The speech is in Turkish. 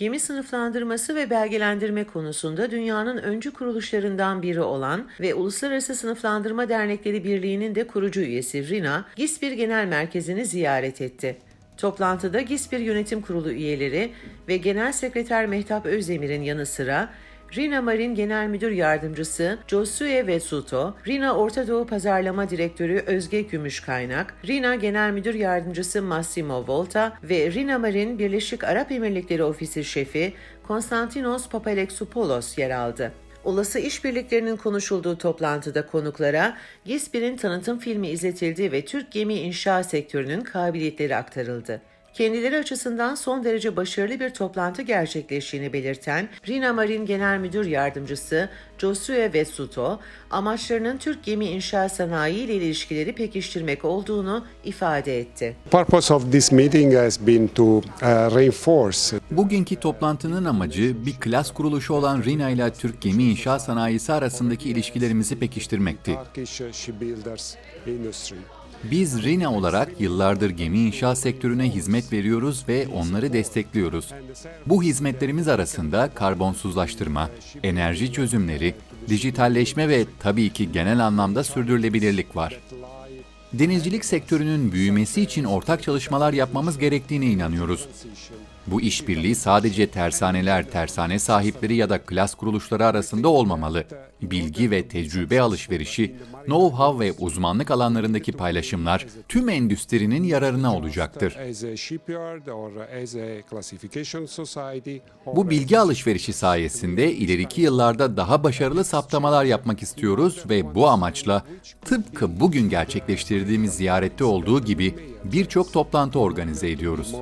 Gemi sınıflandırması ve belgelendirme konusunda dünyanın öncü kuruluşlarından biri olan ve Uluslararası Sınıflandırma Dernekleri Birliği'nin de kurucu üyesi RINA, GİSPİR Genel Merkezi'ni ziyaret etti. Toplantıda GİSPİR Yönetim Kurulu üyeleri ve Genel Sekreter Mehtap Özdemir'in yanı sıra Rina Marin Genel Müdür Yardımcısı Josue Vetsuto, Rina Orta Doğu Pazarlama Direktörü Özge Gümüşkaynak, Rina Genel Müdür Yardımcısı Massimo Volta ve Rina Marin Birleşik Arap Emirlikleri Ofisi Şefi Konstantinos Papalexopoulos yer aldı. Olası işbirliklerinin konuşulduğu toplantıda konuklara GİSPİR'in tanıtım filmi izletildi ve Türk gemi inşa sektörünün kabiliyetleri aktarıldı. Kendileri açısından son derece başarılı bir toplantı gerçekleştiğini belirten Rina Marin Genel Müdür Yardımcısı Josue Vetsuto, amaçlarının Türk gemi inşa sanayi ile ilişkileri pekiştirmek olduğunu ifade etti. purpose of this meeting has been to uh, reinforce Bugünkü toplantının amacı bir klas kuruluşu olan RINA ile Türk gemi inşa sanayisi arasındaki ilişkilerimizi pekiştirmekti. Biz RINA olarak yıllardır gemi inşa sektörüne hizmet veriyoruz ve onları destekliyoruz. Bu hizmetlerimiz arasında karbonsuzlaştırma, enerji çözümleri, dijitalleşme ve tabii ki genel anlamda sürdürülebilirlik var. Denizcilik sektörünün büyümesi için ortak çalışmalar yapmamız gerektiğine inanıyoruz. Bu işbirliği sadece tersaneler, tersane sahipleri ya da klas kuruluşları arasında olmamalı. Bilgi ve tecrübe alışverişi, know-how ve uzmanlık alanlarındaki paylaşımlar tüm endüstrinin yararına olacaktır. Bu bilgi alışverişi sayesinde ileriki yıllarda daha başarılı saptamalar yapmak istiyoruz ve bu amaçla tıpkı bugün gerçekleştirdiğimiz ziyarette olduğu gibi birçok toplantı organize ediyoruz.